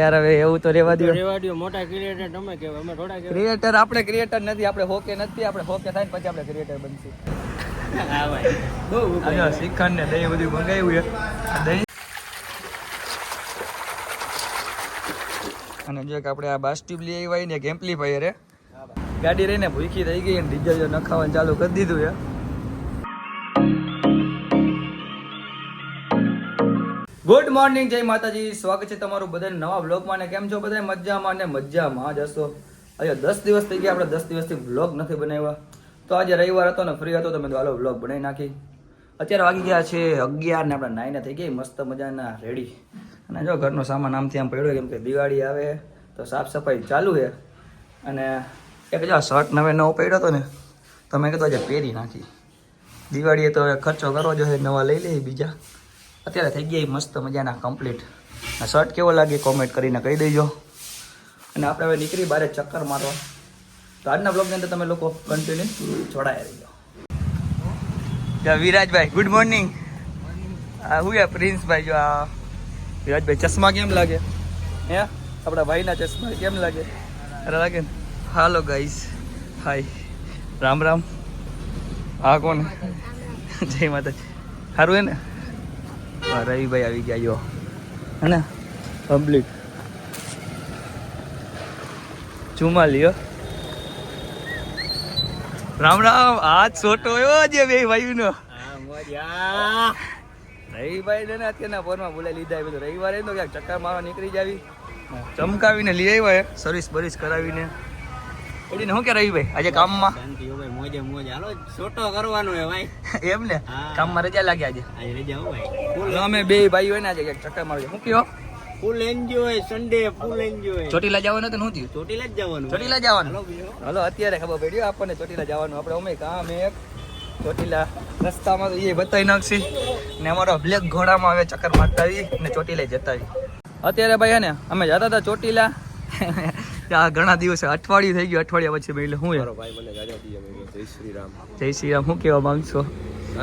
યાર હવે એવું તો રેવા દો રેવા દો મોટા ક્રિએટર તમે કહેવાય અમે થોડા ક્રિએટર આપણે ક્રિએટર નથી આપણે હોકે નથી આપણે હોકે થાય પછી આપણે ક્રિએટર બનશું. હા ભાઈ. બહુ આજે શ્રીખંડ ને દહીં બધું મંગાવ્યું છે. દહીં. અને જો કે આપણે આ બાસ ટ્યુબ લઈ આવ્યા ને એક એમ્પ્લીફાયર હે ગાડી રહીને ભૂખી થઈ ગઈ અને ડીઝલ જો નખાવાનું ચાલુ કરી દીધું છે. ગુડ મોર્નિંગ જય માતાજી. સ્વાગત છે તમારું બધા નવા બ્લોગમાં ને કેમ છો બધા મજામાં ને મજામાં જ હશો. આજે દસ દિવસ થઈ ગયા, આપણે દસ દિવસથી બ્લોગ નથી બનાવ્યા. તો આજે રવિવાર હતો ને ફ્રી હતો, તો મેં હાલો બ્લોગ બનાવી નાખી અત્યારે વાગી ગયા છે અગિયાર ને આપણે નાઈને થઈ ગઈ, મસ્ત મજાના રેડી અને જો ઘરનો સામાન આમથી આમ પડ્યો, કેમ કે દિવાળી આવે, તો સાફ સફાઈ ચાલુ છે. અને એક જો શર્ટ નવે નવો પડ્યો હતો ને, તો મેં કીધું આજે પહેરી નાખી દિવાળીએ તો ખર્ચો કરવો જોઈએ નવા લઈ લઈએ બીજા. અત્યારે થઈ ગયા મસ્ત મજાના કમ્પ્લીટ શર્ટ કેવો લાગે કોમેન્ટ કરીને કહી દેજો. અને આપણે હવે નીકળી બારે ચક્કર મારવા. તો આજના બ્લોગની અંદર તમે લોકો કન્ટિન્યુ જોડાયા રહીજો. વિરાજભાઈ ગુડ મોર્નિંગ હું યા પ્રિન્સભાઈ જો આ વિરાજભાઈ, ચશ્મા કેમ લાગે? હે? આપણા ભાઈના ચશ્મા કેમ લાગે? અરે લાગે ને? Hello guys hi Ram Ram. હા કોણ? જય માતાજી. સારું હે ને? રવિભાઈ આવી ગયા જો. હે ને પબ્લિક ચુમા લ્યો રામ રામ, હાથ છોટો એવો છે બે ભાઈનો રવિભાઈ ને અત્યારના પોરમાં બોલાવી લીધા બધું. રવિવારે તો ક્યાંક ચક્કર મારવા નીકળી જાવી ચમકાવીને લઈ આવ્યા સર્વિસ બરીસ કરાવીને. એડીને શું કે રવિભાઈ, આજે કામમાં? મોજે મોજ. હાલો છોટો કરવાનો હે ભાઈ. એમ ને. કામમાં રજા લાગ્યા આજે. આજે રજા હો ભાઈ અમે બે ભાઈ હોય ને આજે એક ચક્કર મારજો હું કયો? Full enjoy Sunday full enjoy Chotila જવાનું તો થયું? ચોટીલા જ જવાનું. ચોટીલા જવાનું. હાલો હલો અત્યારે ખબર પડી આપણને ચોટીલા જવાનું. આપણે અમે કામ એક ચોટીલા રસ્તામાં તો એ બતાવી નાખશી. ને અમારો બ્લેક ઘોડામાં હવે ચક્કર મારતા આવી ને ચોટીલા જતા આવી અત્યારે ભાઈ હે ને અમે જતા હતા ચોટીલા. આ ઘણા દિવસે અઠવાડિયું થઈ ગયું અઠવાડિયા પછી એટલે હું યાર ભાઈ મને દીએ મેં જય શ્રી રામ. જય શ્રી રામ હું કેવા માંગશો?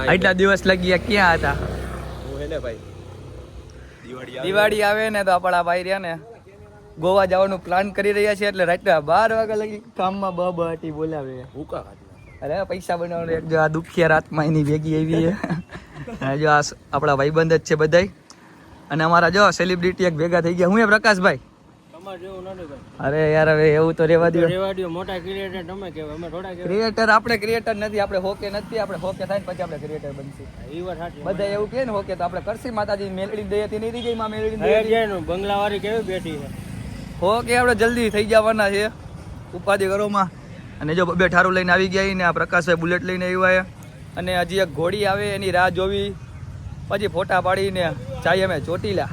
આટલા દિવસ લગી ગયા ક્યાં હતા? હું હે ભાઈ? દિવાળી દિવાળી આવે ને તો આપણા ભાઈ રહ્યા ને ગોવા જવાનું પ્લાન કરી રહ્યા છે એટલે રાતના બાર વાગ્યા લગી કામમાં બ બહાટી બોલાવે. હુકા અરે પૈસા બનાવવાનું એક જો આ દુખિયા રાતમાં એની ભેગી એવી છે. અને જો આ આપણા ભાઈબંધ જ છે બધાય. અને અમારા જો સેલિબ્રિટી એક ભેગા થઈ ગયા. હું એ પ્રકાશભાઈ? અરે યાર હવે એવું તો રેવા દો રેવા દો મોટા ક્રિએટર તમે કહેવાય અમે થોડા ક્રિએટર આપણે ક્રિએટર નથી આપણે હોકે નથી આપણે હોકે થાય પછી આપણે ક્રિએટર બનશું. એ વાત બધા એવું કહે ને હોકે તો આપણે કરશી માતાજી મેળવી દઈએ તે નહીં ગઈ માં મેળવી દઈએ જેનું બંગલાવાળી કેવી બેઠી છે? હોકે આપણે જલ્દી થઈ જવાના છે. ઉપાધિ કરોમાં અને જો બબે ઠારું લઈને આવી ગયા ને આ પ્રકાશભાઈ બુલેટ લઈને આવ્યા અને હજી એક ઘોડી આવે એની રાહ જોવી. પછી ફોટા પાડીને ચાઈ અમે ચોટીલા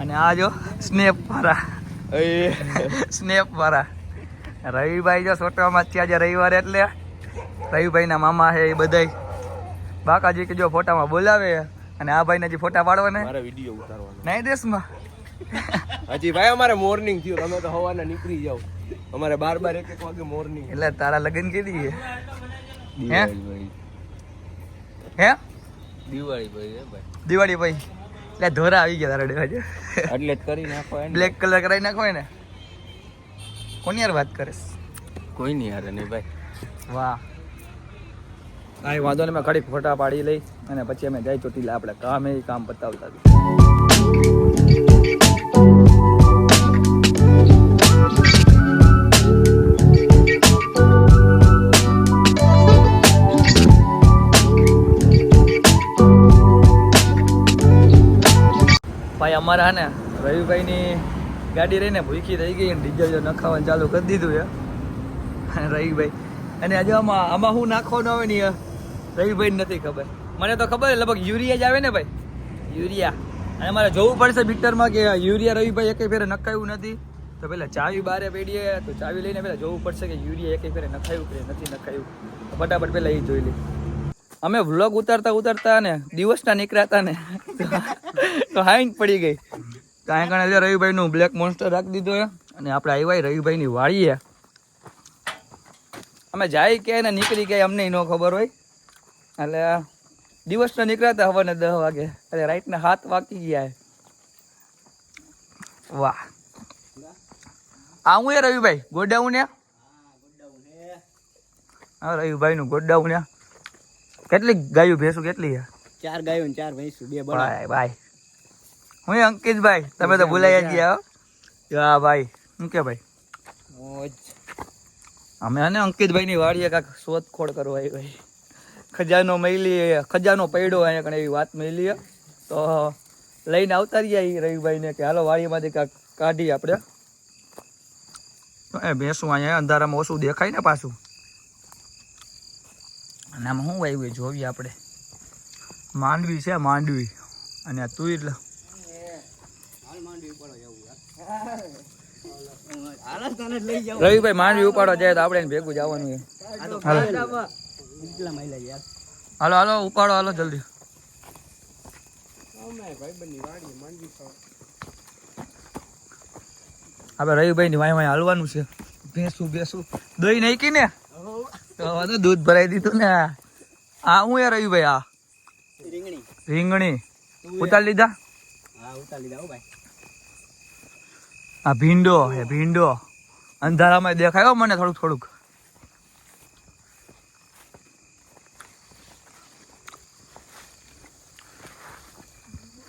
અને આ જો સ્નેપ વાળા સ્નેપ વાળા રવિભાઈ જો ફોટામાં જ છે આજે રવિવારે એટલે. રવિભાઈના મામા છે એ બધાય. બાકાજી કે જો ફોટામાં બોલાવે અને આ ભાઈને હજી ફોટા પાડવાને મારે વીડિયો ઉતારવાનો. નહીં દેશમાં. હજી ભાઈ અમારે મોર્નિંગ થયું. તમે તો હવાના નીકળી જાવ અમારે બાર બાર એક એક વાગે મોર્નિંગ એટલે તારા લગ્ન કીધી હે? હે? દિવાળી ભાઈ ભાઈ. દિવાળી ભાઈ. એટલે ધોરા આવી ગયા તારા ડેવા એટલે જ કરી નાખો બ્લેક કલર કરાવી નાખો ને કોની યાર વાત કરે કોઈ નહીં યાર નહીં ભાઈ. વાહ. કાંઈ વાંધો નહીં મેં ખડી ફોટા પાડી લઈ અને પછી અમે જઈ ચોટીલા આપણે કામ એ કામ પતાવતા ભાઈ અમારા ને, રવિભાઈની ગાડી રહીને ભૂખી થઈ ગઈ અને ડીઝલ જો નખાવાનું ચાલુ કરી દીધું છે. રવિભાઈ, અને આજે આમાં આમાં શું નાખવાનું આવે ને રવિભાઈ નથી ખબર. મને તો ખબર લગભગ યુરિયા જ આવે ને ભાઈ? યુરિયા. અને મારે જોવું પડશે બીટરમાં કે યુરિયા રવિભાઈ એકે ફેરે નખાયું નથી. તો પેલા ચાવી બારે પેડીએ તો ચાવી લઈને પેલા જોવું પડશે કે યુરિયા એકે ફેરે નખાયું કે નથી નખાયું. ફટાફટ પેલા એ જોઈ લે અમે વ્લોગ ઉતારતા ઉતારતા ને દિવસના નીકળ્યા ને, તો હાઈન પડી ગઈ. કાંઈ કાંઈ રવિભાઈનું બ્લેક મોન્સ્ટર રાખી દીધો છે, અને આપણે આવ્યા રવિભાઈની વાળીએ અમે જાય કે ને નીકળી ગયા, અમને ન ખબર હોય. એટલે દિવસના નીકળ્યા હતા ને દસ વાગે. એટલે રાઈટના હાથ વાકી ગયા વાહ. આવું એ રવિભાઈ, ગોડાઉન ને હા રવિભાઈ નું ગોડાઉન ને કેટલી ગાયું ભેંસું કેટલી છે? ચાર ગાયો ને ચાર ભેંસું બે બળદ. ભાઈ ભાઈ. હું અંકિતભાઈ તમે તો ભૂલાઈ જ. ગયા હો. ભાઈ. શું કે ભાઈ? અમે અને અંકિતભાઈ ની વાડીએ કાંક શોધખોળ કરવા આવી ખજાનો મળી ખજાનો પડ્યો અહીંયા કણે એવી વાત મળી તો લઈને આવતા રહ્યા રવિભાઈ ને કે હાલો વાડીમાંથી કાંક કાઢીએ આપણે. એ ભેંસું અહીંયા અંધારામાં ઓછું દેખાય ને પાછું? અને આમાં શું આવ્યું જોઈએ આપણે? માંડવી છે માંડવી. અને આ તુર રવિભાઈ માંડવી ઉપાડો જાય તો આપણે ભેગું જવાનું હાલો. હાલો ઉપાડો, હાલો, જલ્દી. આપણે રવિભાઈ ની વાય વાય હાલવાનું છે. ભેંસું ભેંસું. દહીં નાખી ને? તો હવે તો દૂધ ભરાઈ દીધું ને. આ હું એ રવિભાઈ આ? રીંગણી. રીંગણી. ઉતાર લીધા? હા ઉતાર લીધા હો ભાઈ. આ ભીંડો હે ભીંડો. અંધારામાં દેખાયો મને થોડુંક થોડુંક.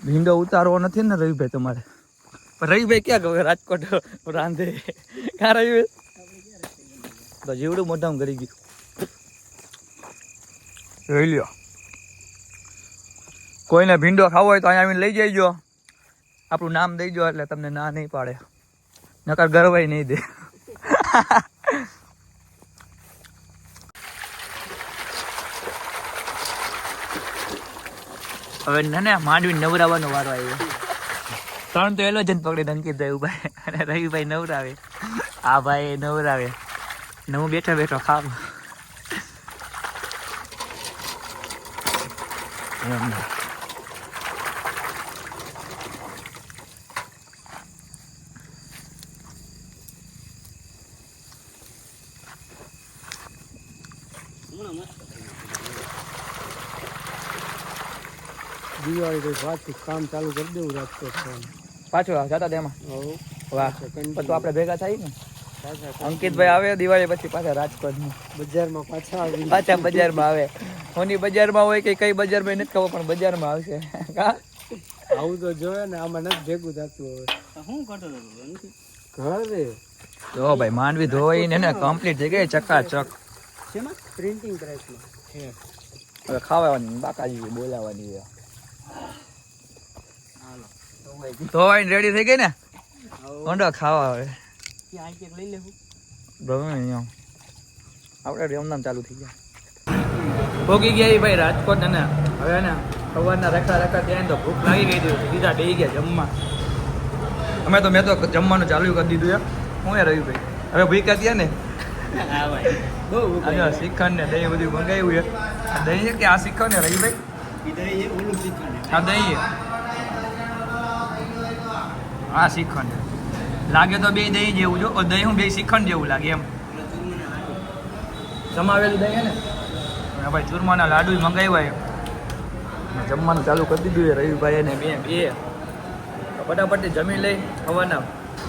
ભીંડો ઉતારવો નથી ને રવિભાઈ તમારે. રવિભાઈ ક્યાં ગયો રાજકોટ રાંધે. ક્યાં રવિભાઈ? તો જીવડું મોઢામાં કરી ગયું. જોઈ લ્યો. કોઈને ભીંડો ખાવો હોય તો અહીંયા આવીને લઈ જઈજો આપણું નામ દઈજો એટલે તમને ના નહીં પાડે. નકર ગરવાય નહીં દે. હવે ને માંડવી નવરાવાનો વારો આવ્યો. ત્રણ તો એલો જન પકડી અંકિત ભાઈ અને રવિભાઈ નવરાવે. આ ભાઈ નવરાવે. ને હું બેઠો બેઠો ખાવ એમ. હમણાં મસ્ત દિવાળી તો પાછું કામ ચાલુ કરી દેવું રાજકોટ પાછું જતા તેમાં વાહ. તો આપણે ભેગા થાય ને? અંકિતભાઈ આવે દિવાળી પછી પાછા રાજકોટ બજારમાં પાછા આવી. પાછા બજારમાં આવે. હોની બજારમાં હોય કે કઈ બજારમાં નથી ખબર પણ બજારમાં આવશે. કા આવું તો જોયે ને આમાં નથી ભેગું થતું હવે. શું કરતો હતો ઘરે. જો ભાઈ માંડવી ધોઈ ને કમ્પ્લીટ થઈ ગઈ ચકાચક. શેમાં? પ્રિન્ટિંગ પ્રેસમાં હવે ખાવાની બાકાજી બોલાવાની છે. હાલો. ધોવાઈ રેડી થઈ ગઈ ને? ઓંડો ખાવા હવે. ત્યાં એક લઈ લેવું. ગમે અહીંયા. આપણે રમનામ ચાલુ થઈ ગયા. ભોગી ગયા ભાઈ રાજકોટ અને હવે ને સવારના રખા રખા ત્યાં તો ભૂખ લાગી ગઈ હતી. સીધા બેસી ગયા જમવા. અમે તો મેં તો જમવાનું ચાલુ કરી દીધું એમ. હું એ રહ્યું ભાઈ? હવે ભૂખ્યા થયા ને? હા બહુ શ્રીખંડ ને દહીં બધું મંગાવ્યું છે દહીં છે કે આ શ્રીખંડ ને રહી ભાઈ? આ દહીં આ શ્રીખંડ લાગે તો બે દહીં જેવું જો દહીં હું બે શિખંડ જેવું લાગે એમ. જમાવેલું દહીં છે ને? ભાઈ ચૂરમાના લાડુ મંગાવ્યા જમવાનું ચાલુ કરી દીધું એ રવિભાઈ અને બે. બે ફટાફટથી જમી લઈ હવાના.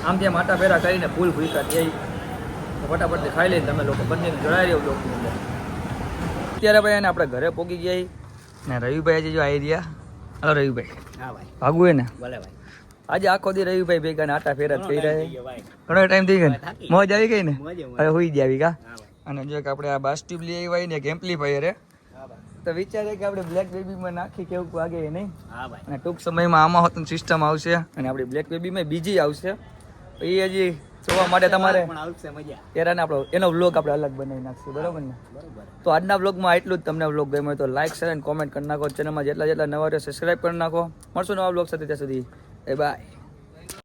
આમ ત્યાં માટા ફેરા કરીને ફૂલ ભૂકા તો ફટાફટથી ખાઈ લઈને તમે લોકો બંને જોડાઈ રહ્યો લોકો અત્યારે ભાઈ એને આપણે ઘરે પહોંચી ગયા ને રવિભાઈ જે જો આવી રહ્યા. હલો રવિભાઈ. હા ભાઈ. ભાગવું હે ને ભલે ભાઈ. આજે આખો દી રવિભાઈ ભેગા આટા ફેરા જ થઈ રહ્યા ઘણો ટાઈમ થઈ ગયો ભાઈ. મોજ આવી ગઈ ને. હવે હોઈ ગયા આવી કા? અને જો કે આપણે આ બાસ ટ્યુબ લઈ આવી ને એક એમ્પ્લીફાયર ભાઈ. તો વિચારે કે આપણે બ્લેક બેબીમાં નાખી કેવું વાગે નહીં. ભાઈ. અને ટૂંક સમયમાં આમાં હોતું સિસ્ટમ આવશે અને આપણી બ્લેક બેબીમાં બીજી આવશે. એ હજી જોવા માટે તમારે ત્યારે આપણો એનો વ્લોગ આપણે અલગ બનાવી નાખશું બરાબર ને? તો આજના વ્લોગમાં એટલું જ. તમને વ્લોગ ગમ્યો તો લાઈક શેર અને કોમેન્ટ કરી નાખો. ચેનલમાં જેટલા જેટલા નવા સબસ્ક્રાઈબ કરી નાખો. મળશું નવા વ્લોગ સાથે ત્યાં સુધી. એ બાય